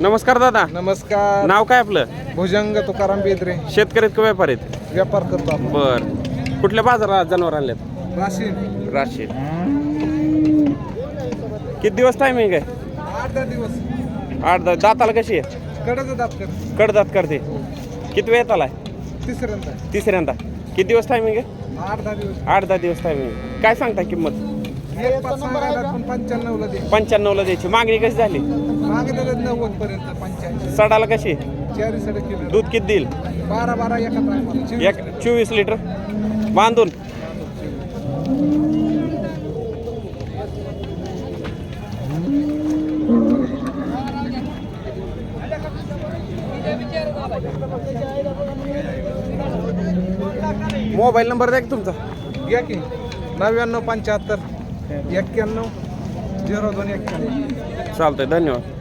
नमस्कार दादा. नमस्कार. नाव काय आपलं? भुजंग तुकाराम बेदरे. शेतकरीत का व्यापार आहेत व्यापार करतो आपण. बर. कुठल्या बाजारात जनावर आणल्यात राशीन राशीद. किती दिवस टायमिंग आहे? आठ दहा दिवस. आठ दहा दाताला कशी आहे? कडच दात कर कडदात करते. किती वेळ आलाय तिसऱ्यांदा. तिसऱ्यांदा. किती दिवस टायमिंग आहे? आठ दहा दिवस. आठ दहा दिवस टायमिंग काय सांगता किंमत? पंच्याण्णवला दे पंच्याण्णवला द्यायची. मागणी कशी झाली? मागे नव्वद पर्यंत पंच्याऐंशी. सडाला कशी? चारी साडे किलो. दूध किती देईल? बारा बारा एक चोवीस लिटर. बांधून. मोबाईल नंबर द्या की तुमचा. घ्या की. नव्याण्णव पंच्याहत्तर. एक्क्याण्णव झिरो दोन एक्क्याण्णव. चालतंय धन्यवाद.